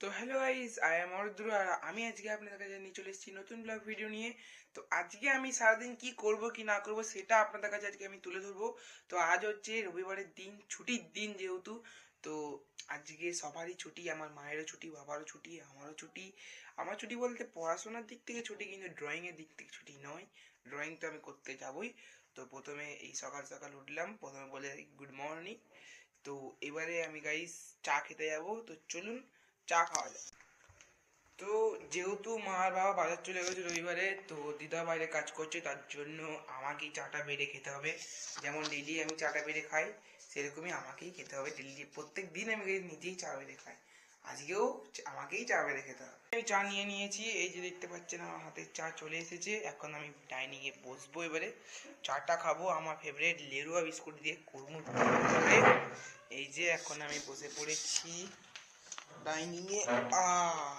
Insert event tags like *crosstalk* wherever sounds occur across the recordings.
তো hello guys I am Ardra আর আমি আজকে আপনাদের কাছে নিয়ে চলে এসেছি নতুন ব্লগ ভিডিও নিয়ে। তো আজকে আমি সারাদিন কি করব, কি না করব, সেটা আপনাদের কাছে আজকে আমি তুলে ধরবো। তো আজ হচ্ছে রবিবারের দিন, ছুটির দিন যেহেতু, তো আজকে সবারই ছুটি, আমার মায়েরও ছুটি, বাবারও ছুটি, আমারও ছুটি। আমার ছুটি বলতে পড়াশোনার দিক থেকে ছুটি, কিন্তু ড্রয়িংয়ের দিক থেকে ছুটি নয়। ড্রয়িং তো আমি করতে যাবই। তো প্রথমে এই সকাল সকাল উঠলাম, প্রথমে বলে গুড মর্নিং তো এবারে আমি গাইস চা খেতে যাব। তো চলুন চা খাওয়া যায়। তো যেহেতু মা আর বাবা বাজার চলে গেছে রবিবারে, তো দিদা বাইরে কাজ করছে, তার জন্য আমাকেই চাটা বেড়ে খেতে হবে। যেমন ডেলি আমি চাটা বেড়ে খাই, সেরকমই আমাকেই খেতে হবে। ডেলি প্রত্যেক দিন আমি নিজেই চা বেড়ে খাই। আজকেও আমাকেই চা বেড়ে খেতে হবে। আমি চা নিয়ে নিয়েছি, এই যে দেখতে পাচ্ছেন আমার হাতে চা চলে এসেছে। এখন আমি ডাইনিং এ বসবো এবারে। চাটা খাব আমার ফেভারিট লেরুয়া বিস্কুট দিয়ে কুড়মুড় করে। এই যে এখন আমি বসে পড়েছি। এ, আহ।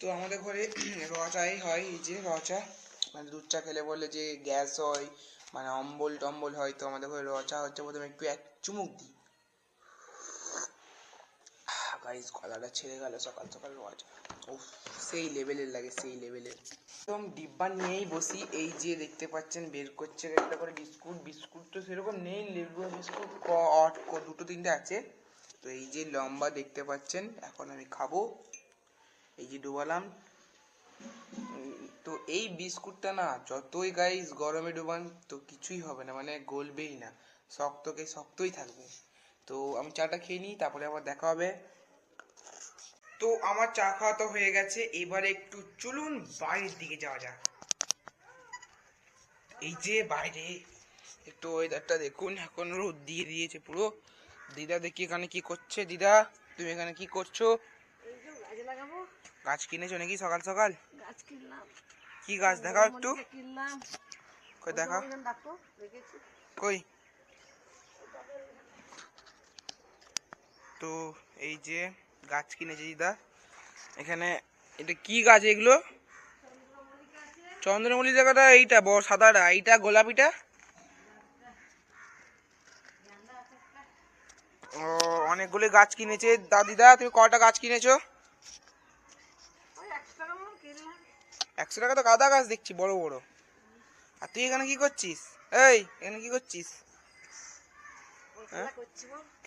তো আমাদের ঘরে *clears throat* রচাই হয়, এই যে রচা মানে দুধ চা খেলে বলে যে গ্যাস হয় মানে অম্বল টম্বল হয়, তো আমাদের ঘরে রচা হচ্ছে। প্রথমে একটু এক চুমুক দিই। গাইস গলাটা ছেড়ে গেল, সকাল সকাল রচা উফ, সেই লেভেলের লাগে, সেই লেভেলের একদম ডিব্বা নিয়েই বসি, এই যে দেখতে পাচ্ছেন, বের করছে একটা করে বিস্কুট। বিস্কুট তো সেরকম নেই লেবুয়া বিস্কুট দুটো তিনটে আছে। তো এই যে লম্বা দেখতে পাচ্ছেন, এখন আমি খাব। এই যে ডুবালাম। তো এই বিস্কুটটা না, যতই গাইস গরমে ডুবান, তো কিছুই হবে না মানে গলবেই না। শক্তকে শক্তই থাকবে। তো আমি চাটা খেয়ে নিই, তারপরে আবার দেখা হবে। তো আমার চা খাওয়া তো হয়ে গেছে, এবারে একটু চলুন বাইরের দিকে যাওয়া যাক। এই যে বাইরে, একটু ওয়েদারটা দেখুন, এখন রোদ দিয়ে দিয়েছে পুরো। দিদা দেখি এখানে কি করছে, দিদা, তুমি এখানে কি করছ? গাছ কিনেছো নাকি সকাল সকাল? কি গাছ দেখাও একটু? কই দেখাও। কই? তো এই যে গাছ কিনেছে দিদা। এখানে এটা কি গাছ এগুলো? চন্দ্রমল্লি জায়গাটা এইটা, বড় সাদাটা, এইটা গোলাপিটা ও অনেকগুলো গাছ কিনেছে। দাদিদা তুমি কটা গাছ কিনেছো? একশো টাকা তো গাঁদা গাছ দেখছি, বড় বড়। আর তুই এখানে কি করছিস? এই, এখানে কি করছিস?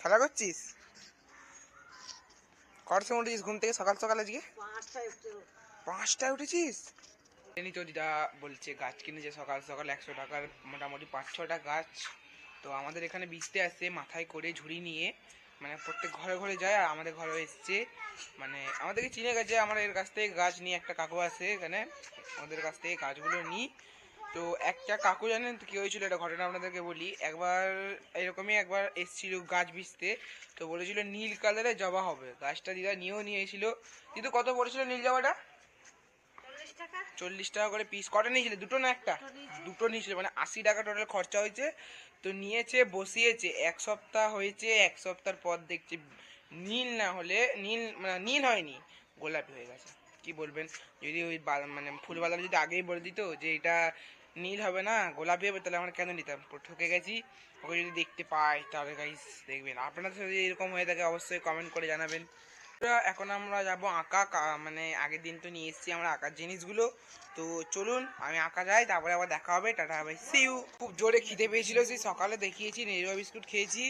খেলা করছিস? কটার সময় উঠেছিস ঘুম থেকে সকাল সকাল আজকে? পাঁচটায় উঠেছিস? তো দিদা বলছে, গাছ কিনেছে সকাল সকাল একশো টাকার, মোটামুটি পাঁচ ছটা গাছ। তো আমাদের এখানে বীজতে আসে মাথায় করে ঝুড়ি নিয়ে। মানে প্রত্যেক ঘরে ঘরে যায় আর আমাদের ঘরে এসছে। মানে আমাদেরকে চিনে গেছে, আমার এর কাছ থেকে গাছ নিয়ে একটা কাকু আছে এখানে, ওদের কাছ থেকে গাছগুলো নিই। তো একটা কাকু জানেন তো কি হয়েছিল এটা ঘটনা আপনাদেরকে বলি। একবার এরকমই একবার এসেছিল গাছ বিছতে তো বলেছিল নীল কালারে জবা হবে। গাছটা দিদা নিয়েও নিয়েছিল। কিন্তু কত পড়েছিল নীল জবাটা? চল্লিশ টাকা করে পিস কটা নিয়েছিলে? দুটো না একটা? দুটো নিয়েছি। নিয়েছিল মানে আশি টাকা টোটাল খরচা হয়েছে। তো নিয়েছে বসিয়েছে। এক সপ্তাহ হয়েছে এক সপ্তাহ পর দেখছি নীল না হলে নীল মানে নীল হয়নি গোলাপি হয়ে গেছে। কি বলবেন? যদি ওই মানে ফুলবালা যদি আগেই বলে দিত যে এটা নীল হবে না গোলাপি হবে তাহলে আমরা কেন নিতাম? ঠকে গেছি। ওকে যদি দেখতে পাই তাহলে গাইস দেখবেন। আপনাদের সাথে যদি এরকম হয়ে থাকে অবশ্যই কমেন্ট করে জানাবেন। এখন আমরা যাব আঁকা। মানে আগের দিন তো নিয়ে এসেছি আমরা আঁকার জিনিসগুলো। তো চলুন, আমি আঁকা যাই, তারপরে আবার দেখা হবে। Tata, bye, see you. খুব জোরে খিদে পেয়েছিল, সেই সকালে দেখিয়েছি নেরুয়া বিস্কুট খেয়েছি।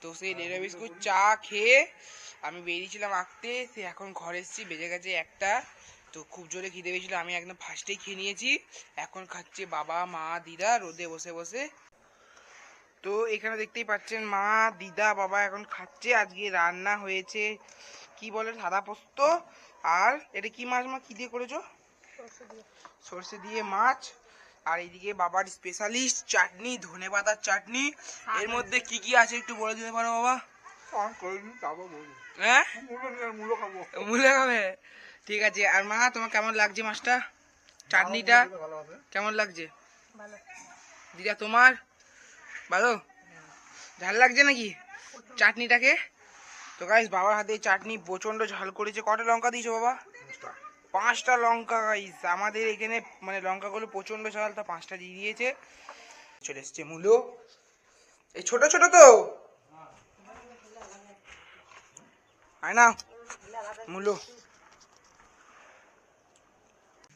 তো সেই নেরুয়া বিস্কুট চা খেয়ে আমি বেরিয়েছিলাম আঁকতে। সে এখন ঘরে এসেছি, বেজে গেছে একটা। তো খুব জোরে খিদে পেয়েছিল, আমি একদম ফার্স্টেই খেয়ে নিয়েছি। এখন খাচ্ছে বাবা, মা, দিদা, রোদে বসে বসে। তো এখানে দেখতেই পাচ্ছেন, মা, দিদা, বাবা এখন খাচ্ছে। আজকে রান্না হয়েছে কি বলে সাদা পোস্ত আর এটা কি মাছ মা কি দিয়ে করেছ? সরষে দিয়ে। সর্ষে দিয়ে মাছ। আর এইদিকে বাবার স্পেশালিস্ট চাটনি ধনে পাতার চাটনি। এর মধ্যে কি কি আছে একটু বলে দিতে পারো বাবা? হ্যাঁ? মূলে খাবে। ঠিক আছে। আর মা তোমার কেমন লাগছে মাছটা? চাটনিটা? কেমন লাগছে? ভালো। দিদা তোমার? ভালো? ঝাল লাগছে নাকি চাটনিটাকে? তো গাইস বাবার হাতে চাটনি প্রচণ্ড ঝাল করেছে। কটা লঙ্কা দিয়েছ বাবা? পাঁচটা। লঙ্কা গাইস আমাদের এখানে মানে লঙ্কাগুলো প্রচণ্ড ঝাল তা পাঁচটা দিয়ে দিয়েছে। চলে এসছে মূলো। এই ছোট ছোট তো। আয় না মূলো।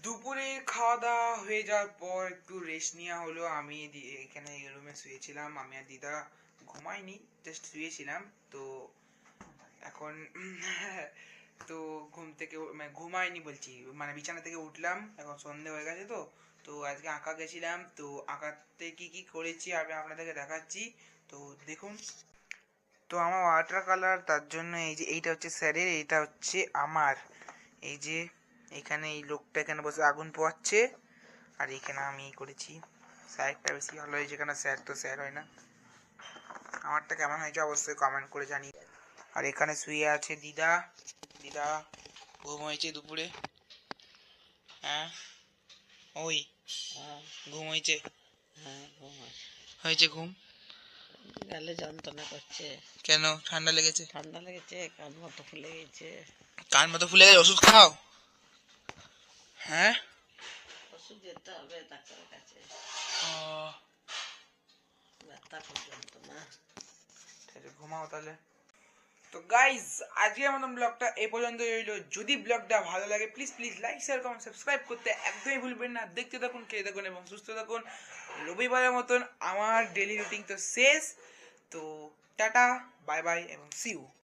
দুপুরে খাওয়া দাওয়া হয়ে যাওয়ার পর একটু রেস্ট নেওয়া হলো। আমি এখানে রুমে শুয়েছিলাম। আমি আর দিদা ঘুমাইনি জাস্ট শুয়েছিলাম। তো এখন *clears throat* তো ঘুম থেকে মানে ঘুমাইনি বলছি। মানে বিছানা থেকে উঠলাম, এখন সন্ধে হয়ে গেছে তো। তো আজকে আঁকা গেছিলাম, তো আঁকাতে কি কি করেছি আমি আপনাদেরকে দেখাচ্ছি। তো দেখুন। তো আমার ওয়াটার কালার তার জন্য এই যে, এইটা হচ্ছে স্যারের, এইটা হচ্ছে আমার। এই যে, এখানে এই লোকটা এখানে বসে আগুন পোয়াচ্ছে আর এখানে আমি করেছি। স্যারটা বেশি ভালো হয়েছে কেন? স্যার তো স্যার হয় না। আমারটা কেমন হয়েছে অবশ্যই কমেন্ট করে জানি আর এখানে শুয়ে আছে দিদা। দিদা ঘুম হয়েছে দুপুরে? হ্যাঁ? ওই ঘুম হয়েছে? হ্যাঁ হয়েছে। ঘুম? গালে যন্ত্রণা করছে। কেন? ঠান্ডা লেগেছে? ঠান্ডা লেগেছে কান মতো ফুলে গেছে। কান মতো ফুলে গেছে ওষুধ খাও? হ্যাঁ? ওষুধ যেতে হবে ডাক্তারের কাছে। ও, ব্যথা খুব যন্ত্রণা ঘুমাও তাহলে। তো গাইজ আজকে মতন ব্লগটা এ পর্যন্ত রইল। যদি ব্লগটা ভালো লাগে please please like share comment subscribe করতে একদমই ভুলবেন না। দেখতে থাকুন, খেয়ে থাকুন এবং সুস্থ থাকুন। রবিবারের মতন আমার ডেলি রুটিন তো শেষ। তো টাটা বাই বাই এবং সিউ